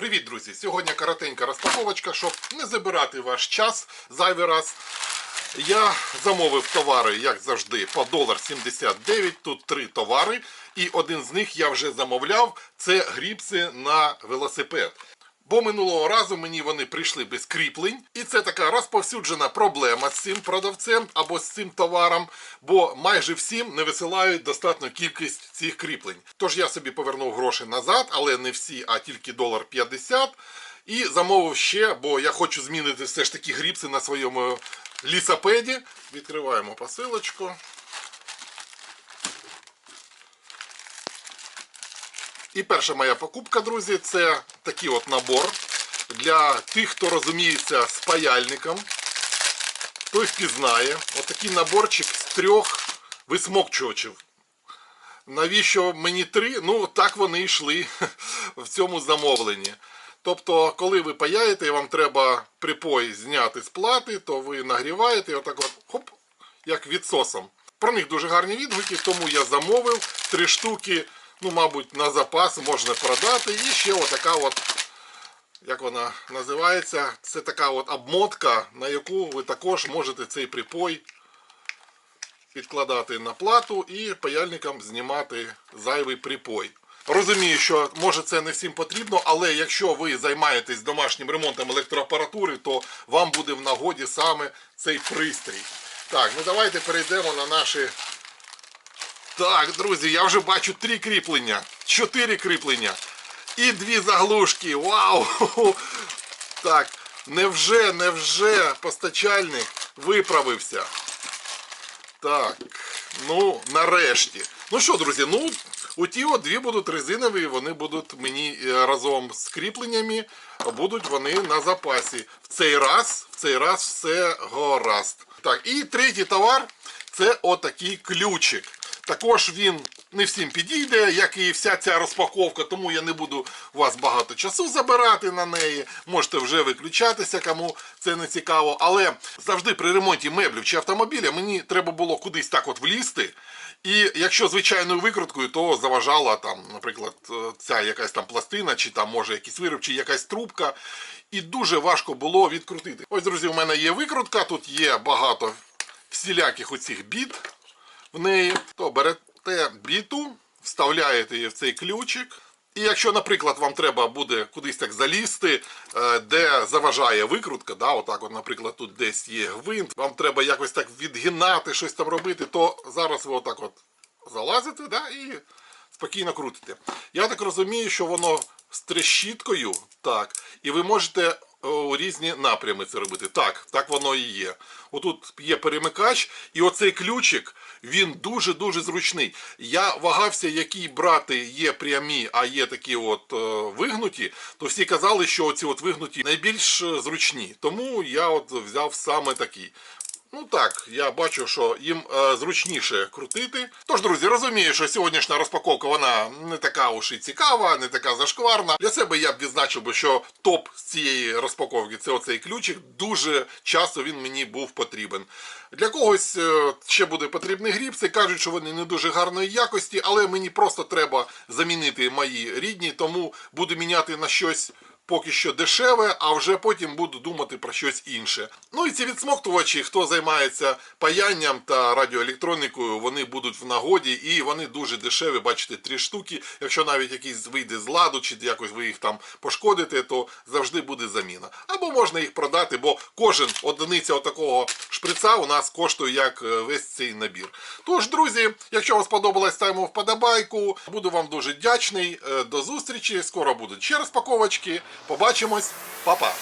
Привіт, друзі! Сьогодні коротенька розпаковочка, щоб не забирати ваш час зайвий раз. Я замовив товари, як завжди, по долар 79. Тут три товари. І один з них я вже замовляв. Це гріпси на велосипед. Бо минулого разу мені вони прийшли без кріплень, і це така розповсюджена проблема з цим продавцем або з цим товаром, бо майже всім не висилають достатню кількість цих кріплень. Тож я собі повернув гроші назад, але не всі, а тільки долар 50. І замовив ще, бо я хочу змінити все ж таки гріпси на своєму лісопеді. Відкриваємо посилочку. І перша моя покупка, друзі, це такий от набор для тих, хто розуміється з паяльником. Той впізнає. Отакий наборчик з трьох висмокчувачів. Навіщо мені три? Ну, так вони йшли в цьому замовленні. Тобто, коли ви паяєте і вам треба припой зняти з плати, то ви нагріваєте і отак от хоп, як відсосом. Про них дуже гарні відгуки, тому я замовив три штуки, ну, мабуть, на запас можна продати. І ще отака от, як вона називається, це така от обмотка, на яку ви також можете цей припой підкладати на плату і паяльникам знімати зайвий припой. Розумію, що може це не всім потрібно, але якщо ви займаєтесь домашнім ремонтом електроапаратури, то вам буде в нагоді саме цей пристрій. Так, ну давайте перейдемо на наші. Так, друзі, я вже бачу три кріплення, чотири кріплення і дві заглушки. Вау! Так, невже, невже постачальник виправився? Так, ну, нарешті. Ну що, друзі, ну, оті от дві будуть резинові, вони будуть мені е, разом з кріпленнями, будуть вони на запасі. В цей раз, в цей раз все гаразд. Так, і третій товар це отакий ключик. Також він не всім підійде, як і вся ця розпаковка, тому я не буду у вас багато часу забирати на неї. Можете вже виключатися, кому це не цікаво. Але завжди при ремонті меблів чи автомобіля мені треба було кудись так от влізти. І якщо звичайною викруткою, то заважала там, наприклад, е, ця якась там пластина, чи там може якийсь вироб, чи якась трубка. І дуже важко було відкрутити. Ось, друзі, у мене є викрутка, тут є багато всіляких оцих біт в неї, то берете біту, вставляєте її в цей ключик. І якщо, наприклад, вам треба буде кудись так залізти, е, де заважає викрутка, да, отак, от, наприклад, тут десь є гвинт, вам треба якось так відгинати, щось там робити, то зараз ви отак от залазите да, і спокійно крутите. Я так розумію, що воно з трещіткою, так, і ви можете у різні напрями це робити. Так, так воно і є. Отут є перемикач, і оцей ключик, він дуже-дуже зручний. Я вагався, які брати є прямі, а є такі от е, вигнуті, то всі казали, що оці от вигнуті найбільш е, зручні. Тому я от взяв саме такі. Ну так, я бачу, що їм е, зручніше крутити. Тож, друзі, розумію, що сьогоднішня розпаковка вона не така уж і цікава, не така зашкварна. Для себе я б відзначив що топ з цієї розпаковки це оцей ключик. Дуже часто він мені був потрібен. Для когось е, ще буде потрібний грібці. Кажуть, що вони не дуже гарної якості, але мені просто треба замінити мої рідні, тому буду міняти на щось поки що дешеве, а вже потім буду думати про щось інше. Ну і ці відсмоктувачі, хто займається паянням та радіоелектронікою, вони будуть в нагоді і вони дуже дешеві. Бачите, три штуки. Якщо навіть якийсь вийде з ладу, чи якось ви їх там пошкодите, то завжди буде заміна. Або можна їх продати, бо кожен одиниця отакого шприца у нас коштує як е, весь цей набір. Тож, друзі, якщо вам сподобалось, ставимо вподобайку. Буду вам дуже вдячний. Е, До зустрічі. Скоро будуть ще розпаковочки. Побачимось, Па-па!